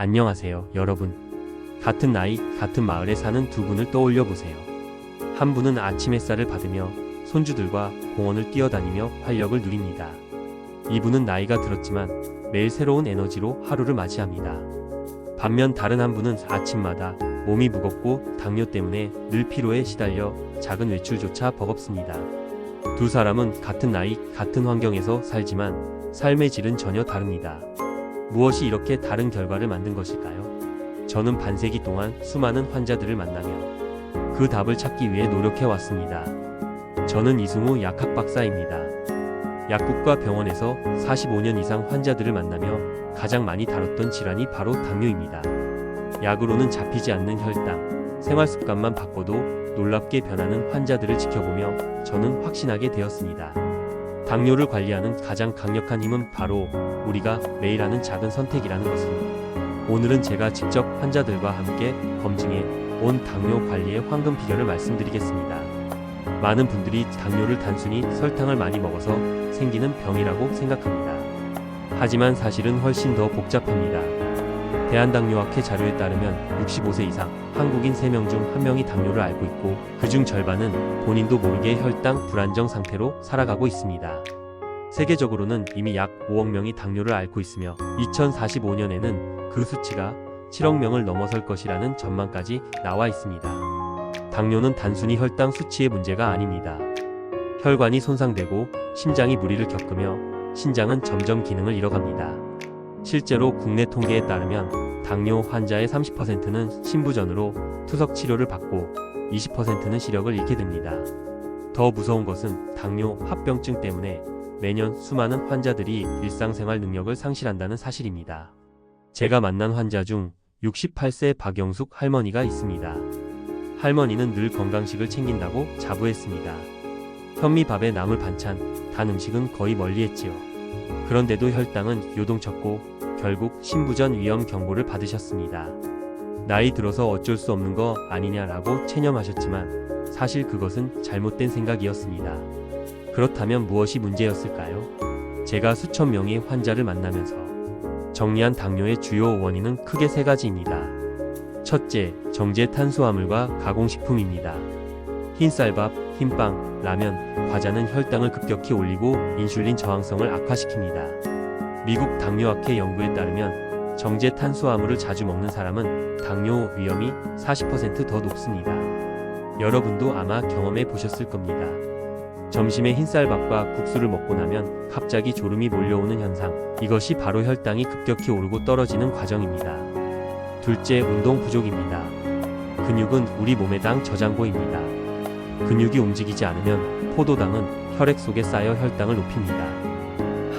안녕하세요, 여러분. 같은 나이, 같은 마을에 사는 두 분을 떠올려 보세요. 한 분은 아침 햇살을 받으며 손주들과 공원을 뛰어다니며 활력을 누립니다. 이분은 나이가 들었지만 매일 새로운 에너지로 하루를 맞이합니다. 반면 다른 한 분은 아침마다 몸이 무겁고 당뇨 때문에 늘 피로에 시달려 작은 외출조차 버겁습니다. 두 사람은 같은 나이, 같은 환경에서 살지만 삶의 질은 전혀 다릅니다. 무엇이 이렇게 다른 결과를 만든 것일까요? 저는 반세기 동안 수많은 환자들을 만나며 그 답을 찾기 위해 노력해 왔습니다. 저는 이승우 약학 박사입니다. 약국과 병원에서 45년 이상 환자들을 만나며 가장 많이 다뤘던 질환이 바로 당뇨입니다. 약으로는 잡히지 않는 혈당, 생활 습관만 바꿔도 놀랍게 변하는 환자들을 지켜보며 저는 확신하게 되었습니다. 당뇨를 관리하는 가장 강력한 힘은 바로 우리가 매일 하는 작은 선택이라는 것을 오늘은 제가 직접 환자들과 함께 검증해 온 당뇨 관리의 황금 비결을 말씀드리겠습니다. 많은 분들이 당뇨를 단순히 설탕을 많이 먹어서 생기는 병이라고 생각합니다. 하지만 사실은 훨씬 더 복잡합니다. 대한당뇨학회 자료에 따르면 65세 이상 한국인 3명 중 1명이 당뇨를 앓고 있고 그중 절반은 본인도 모르게 혈당 불안정 상태로 살아가고 있습니다. 세계적으로는 이미 약 5억 명이 당뇨를 앓고 있으며 2045년에는 그 수치가 7억 명을 넘어설 것이라는 전망까지 나와 있습니다. 당뇨는 단순히 혈당 수치의 문제가 아닙니다. 혈관이 손상되고 심장이 무리를 겪으며 신장은 점점 기능을 잃어갑니다. 실제로 국내 통계에 따르면 당뇨 환자의 30%는 신부전으로 투석 치료를 받고 20%는 시력을 잃게 됩니다. 더 무서운 것은 당뇨 합병증 때문에 매년 수많은 환자들이 일상생활 능력을 상실한다는 사실입니다. 제가 만난 환자 중 68세 박영숙 할머니가 있습니다. 할머니는 늘 건강식을 챙긴다고 자부했습니다. 현미밥에 나물 반찬, 단 음식은 거의 멀리했지요. 그런데도 혈당은 요동쳤고 결국 신부전 위험 경보를 받으셨습니다. 나이 들어서 어쩔 수 없는 거 아니냐라고 체념하셨지만 사실 그것은 잘못된 생각이었습니다. 그렇다면 무엇이 문제였을까요? 제가 수천 명의 환자를 만나면서 정리한 당뇨의 주요 원인은 크게 세 가지입니다. 첫째, 정제 탄수화물과 가공식품입니다. 흰쌀밥, 흰빵, 라면, 과자는 혈당을 급격히 올리고 인슐린 저항성을 악화시킵니다. 미국 당뇨학회 연구에 따르면 정제 탄수화물을 자주 먹는 사람은 당뇨 위험이 40%더 높습니다. 여러분도 아마 경험해 보셨을 겁니다. 점심에 흰쌀밥과 국수를 먹고 나면 갑자기 졸음이 몰려오는 현상. 이것이 바로 혈당이 급격히 오르고 떨어지는 과정입니다. 둘째, 운동 부족입니다. 근육은 우리 몸의 당 저장고입니다. 근육이 움직이지 않으면 포도당은 혈액 속에 쌓여 혈당을 높입니다.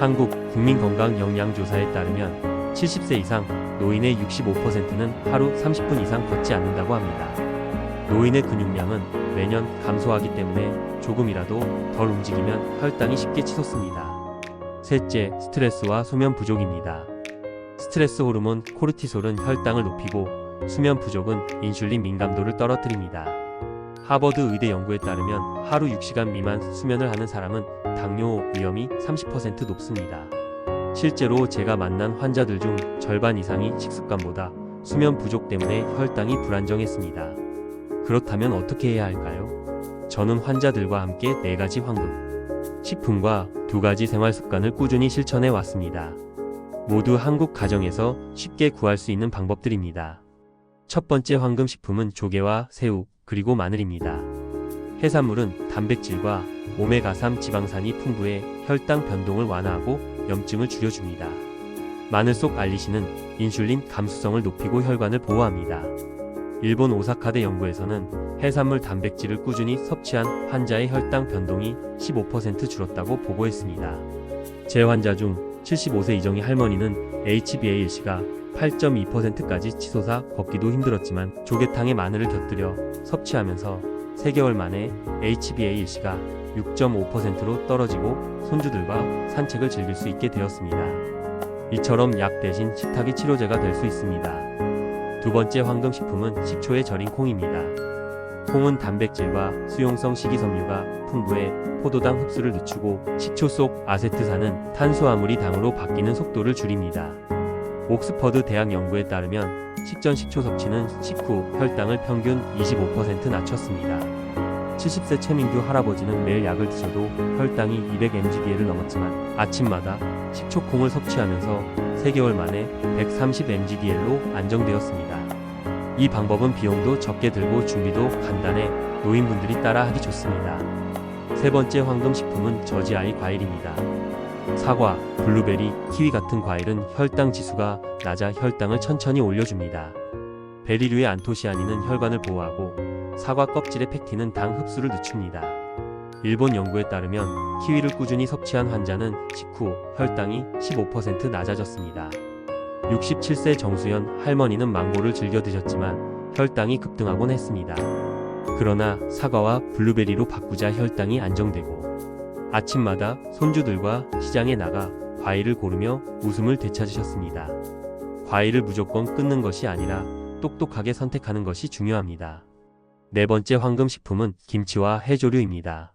한국 국민건강영양조사에 따르면 70세 이상 노인의 65%는 하루 30분 이상 걷지 않는다고 합니다. 노인의 근육량은 매년 감소하기 때문에 조금이라도 덜 움직이면 혈당이 쉽게 치솟습니다. 셋째, 스트레스와 수면 부족입니다. 스트레스 호르몬 코르티솔은 혈당을 높이고 수면 부족은 인슐린 민감도를 떨어뜨립니다. 하버드 의대 연구에 따르면 하루 6시간 미만 수면을 하는 사람은 당뇨 위험이 30% 높습니다. 실제로 제가 만난 환자들 중 절반 이상이 식습관보다 수면 부족 때문에 혈당이 불안정했습니다. 그렇다면 어떻게 해야 할까요? 저는 환자들과 함께 네 가지 황금, 식품과 두 가지 생활 습관을 꾸준히 실천해 왔습니다. 모두 한국 가정에서 쉽게 구할 수 있는 방법들입니다. 첫 번째 황금 식품은 조개와 새우, 그리고 마늘입니다. 해산물은 단백질과 오메가3 지방산이 풍부해 혈당 변동을 완화하고 염증을 줄여줍니다. 마늘 속 알리신은 인슐린 감수성을 높이고 혈관을 보호합니다. 일본 오사카대 연구에서는 해산물 단백질을 꾸준히 섭취한 환자의 혈당 변동이 15% 줄었다고 보고했습니다. 제 환자 중 75세 이정의 할머니는 HbA1c가 8.2%까지 치솟아 걷기도 힘들었지만 조개탕에 마늘을 곁들여 섭취하면서 3개월 만에 HbA1c가 6.5%로 떨어지고 손주들과 산책을 즐길 수 있게 되었습니다. 이처럼 약 대신 식탁이 치료제가 될 수 있습니다. 두 번째 황금식품은 식초에 절인 콩입니다. 콩은 단백질과 수용성 식이섬유가 풍부해 포도당 흡수를 늦추고 식초 속 아세트산은 탄수화물이 당으로 바뀌는 속도를 줄입니다. 옥스퍼드 대학 연구에 따르면 식전 식초 섭취는 식후 혈당을 평균 25% 낮췄습니다. 70세 최민규 할아버지는 매일 약을 드셔도 혈당이 200mgdl을 넘었지만 아침마다 식초콩을 섭취하면서 3개월 만에 130mgdl로 안정되었습니다. 이 방법은 비용도 적게 들고 준비도 간단해 노인분들이 따라 하기 좋습니다. 세 번째 황금 식품은 저지아이 과일입니다. 사과, 블루베리, 키위 같은 과일은 혈당 지수가 낮아 혈당을 천천히 올려줍니다. 베리류의 안토시아닌은 혈관을 보호하고 사과 껍질의 팩틴은 당 흡수를 늦춥니다. 일본 연구에 따르면 키위를 꾸준히 섭취한 환자는 식후 혈당이 15% 낮아졌습니다. 67세 정수연 할머니는 망고를 즐겨 드셨지만 혈당이 급등하곤 했습니다. 그러나 사과와 블루베리로 바꾸자 혈당이 안정되고 아침마다 손주들과 시장에 나가 과일을 고르며 웃음을 되찾으셨습니다. 과일을 무조건 끊는 것이 아니라 똑똑하게 선택하는 것이 중요합니다. 네 번째 황금 식품은 김치와 해조류입니다.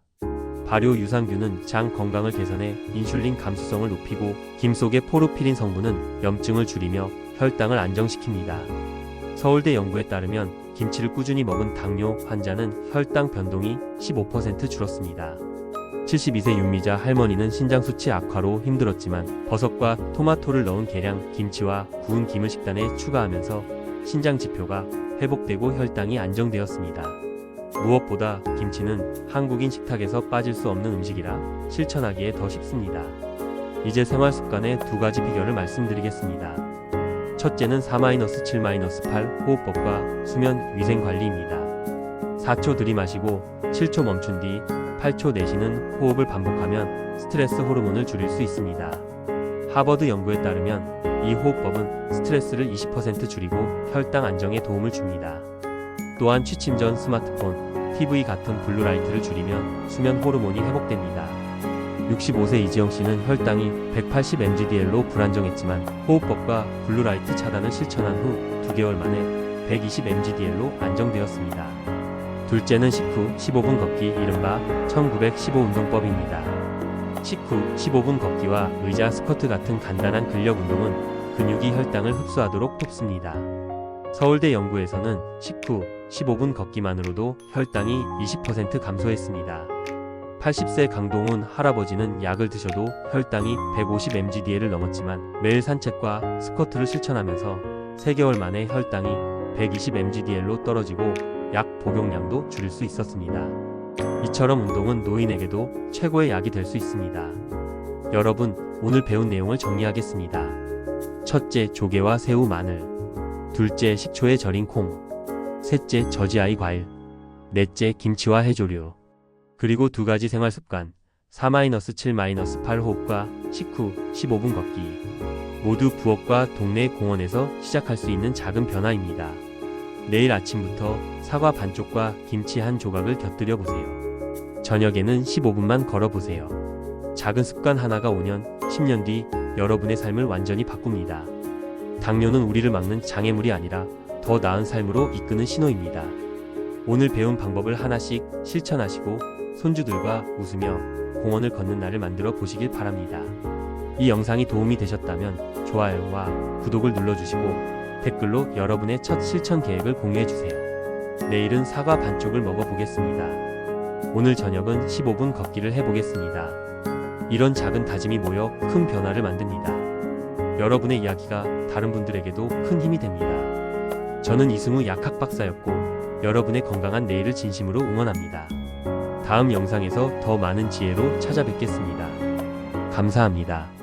발효 유산균은 장 건강을 개선해 인슐린 감수성을 높이고 김 속의 포르피린 성분은 염증을 줄이며 혈당을 안정시킵니다. 서울대 연구에 따르면 김치를 꾸준히 먹은 당뇨 환자는 혈당 변동이 15% 줄었습니다. 72세 윤미자 할머니는 신장 수치 악화로 힘들었지만 버섯과 토마토를 넣은 계량 김치와 구운 김을 식단에 추가하면서 신장 지표가 회복되고 혈당이 안정되었습니다. 무엇보다 김치는 한국인 식탁에서 빠질 수 없는 음식이라 실천하기에 더 쉽습니다. 이제 생활 습관의 두 가지 비결을 말씀드리겠습니다. 첫째는 4-7-8 호흡법과 수면 위생 관리입니다. 4초 들이마시고 7초 멈춘 뒤 8초 내쉬는 호흡을 반복하면 스트레스 호르몬을 줄일 수 있습니다. 하버드 연구에 따르면 이 호흡법은 스트레스를 20% 줄이고 혈당 안정에 도움을 줍니다. 또한 취침 전 스마트폰, TV 같은 블루라이트를 줄이면 수면 호르몬이 회복됩니다. 65세 이지영 씨는 혈당이 180mgdl로 불안정했지만 호흡법과 블루라이트 차단을 실천한 후 2개월 만에 120mgdl로 안정되었습니다. 둘째는 식후 15분 걷기 이른바 1915 운동법입니다. 식후 15분 걷기와 의자 스쿼트 같은 간단한 근력 운동은 근육이 혈당을 흡수하도록 돕습니다. 서울대 연구에서는 식후 15분 걷기만으로도 혈당이 20% 감소했습니다. 80세 강동훈 할아버지는 약을 드셔도 혈당이 150mgdl을 넘었지만 매일 산책과 스쿼트를 실천하면서 3개월 만에 혈당이 120mgdl로 떨어지고 약 복용량도 줄일 수 있었습니다. 이처럼 운동은 노인에게도 최고의 약이 될 수 있습니다. 여러분, 오늘 배운 내용을 정리하겠습니다. 첫째, 조개와 새우 마늘. 둘째, 식초에 절인 콩. 셋째, 저지아이 과일. 넷째, 김치와 해조류. 그리고 두 가지 생활 습관. 4-7-8 호흡과 식후 15분 걷기. 모두 부엌과 동네 공원에서 시작할 수 있는 작은 변화입니다. 내일 아침부터 사과 반쪽과 김치 한 조각을 곁들여 보세요. 저녁에는 15분만 걸어 보세요. 작은 습관 하나가 5년, 10년 뒤 여러분의 삶을 완전히 바꿉니다. 당뇨는 우리를 막는 장애물이 아니라 더 나은 삶으로 이끄는 신호입니다. 오늘 배운 방법을 하나씩 실천하시고 손주들과 웃으며 공원을 걷는 날을 만들어 보시길 바랍니다. 이 영상이 도움이 되셨다면 좋아요와 구독을 눌러주시고 댓글로 여러분의 첫 실천 계획을 공유해주세요. 내일은 사과 반쪽을 먹어보겠습니다. 오늘 저녁은 15분 걷기를 해보겠습니다. 이런 작은 다짐이 모여 큰 변화를 만듭니다. 여러분의 이야기가 다른 분들에게도 큰 힘이 됩니다. 저는 이승우 약학 박사였고 여러분의 건강한 내일을 진심으로 응원합니다. 다음 영상에서 더 많은 지혜로 찾아뵙겠습니다. 감사합니다.